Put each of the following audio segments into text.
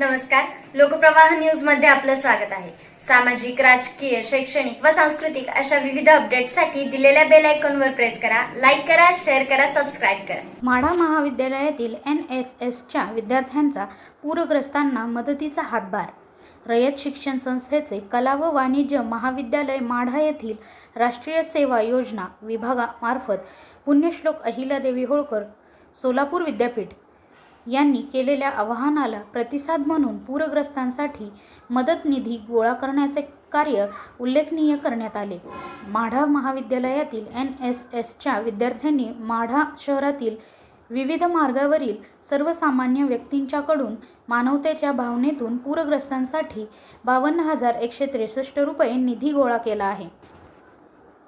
नमस्कार. लोकप्रवाह न्यूजमध्ये आपलं स्वागत आहे. सामाजिक राजकीय शैक्षणिक व सांस्कृतिक अशा विविध अपडेटसाठी दिलेल्या बेल आयकॉनवर प्रेस करा लाईक करा शेअर करा सबस्क्राईब करा. माढा महाविद्यालयातील एन एस एसच्या विद्यार्थ्यांचा पूरग्रस्तांना मदतीचा हातभार. रयत शिक्षण संस्थेचे कला व वाणिज्य महाविद्यालय माढा येथील राष्ट्रीय सेवा योजना विभागामार्फत पुण्यश्लोक अहिल्यादेवी होळकर सोलापूर विद्यापीठ यांनी केलेल्या आवाहनाला प्रतिसाद म्हणून पूरग्रस्तांसाठी मदत निधी गोळा करण्याचे कार्य उल्लेखनीय करण्यात आले. माढा महाविद्यालयातील एन एस एसच्या विद्यार्थ्यांनी माढा शहरातील विविध मार्गावरील सर्वसामान्य व्यक्तींच्याकडून मानवतेच्या भावनेतून पूरग्रस्तांसाठी बावन्न हजार एकशे त्रेसष्ट रुपये निधी गोळा केला आहे.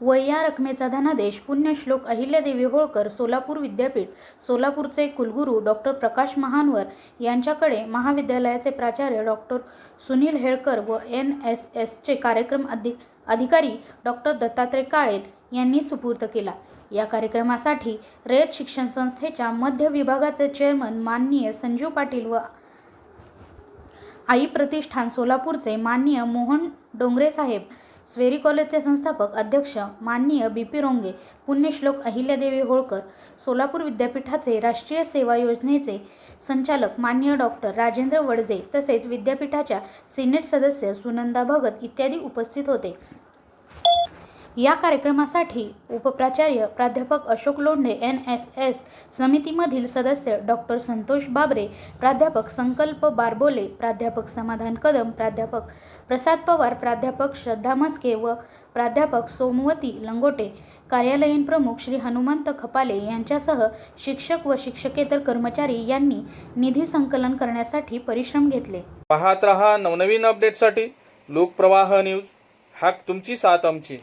व या रकमेचा धनादेश पुण्यश्लोक अहिल्यादेवी होळकर सोलापूर विद्यापीठ सोलापूरचे कुलगुरू डॉक्टर प्रकाश महानवर यांच्याकडे महाविद्यालयाचे प्राचार्य डॉक्टर सुनील हेळकर व एन एस एसचे कार्यक्रम अधिक अधिकारी डॉक्टर दत्तात्रय काळेत यांनी सुपूर्द केला. या कार्यक्रमासाठी रयत शिक्षण संस्थेच्या मध्य विभागाचे चेअरमन माननीय संजीव पाटील व आई प्रतिष्ठान सोलापूरचे माननीय मोहन डोंगरे साहेब स्वेरी कॉलेजचे संस्थापक अध्यक्ष माननीय बी पी रोंगे पुण्यश्लोक अहिल्यादेवी होळकर सोलापूर विद्यापीठाचे राष्ट्रीय सेवा योजनेचे संचालक माननीय डॉक्टर राजेंद्र वडजे तसेच विद्यापीठाच्या सिनेट सदस्य सुनंदा भगत इत्यादी उपस्थित होते. या कार्यक्रमासाठी उपप्राचार्य प्राध्यापक Ashok Londhe N S S समितीमधील सदस्य डॉक्टर संतोष बाबरे प्राध्यापक संकल्प बारबोले प्राध्यापक समाधान कदम प्राध्यापक प्रसाद पवार प्राध्यापक श्रद्धा मस्के व प्राध्यापक सोमवती लंगोटे कार्यालयीन प्रमुख श्री हनुमंत खपाले यांच्यासह शिक्षक व शिक्षकेतर कर्मचारी यांनी निधी संकलन करण्यासाठी परिश्रम घेतले. पाहत रहा नवनवीन अपडेटसाठी लोकप्रवाह न्यूज. हॅक तुमची साथ आमची.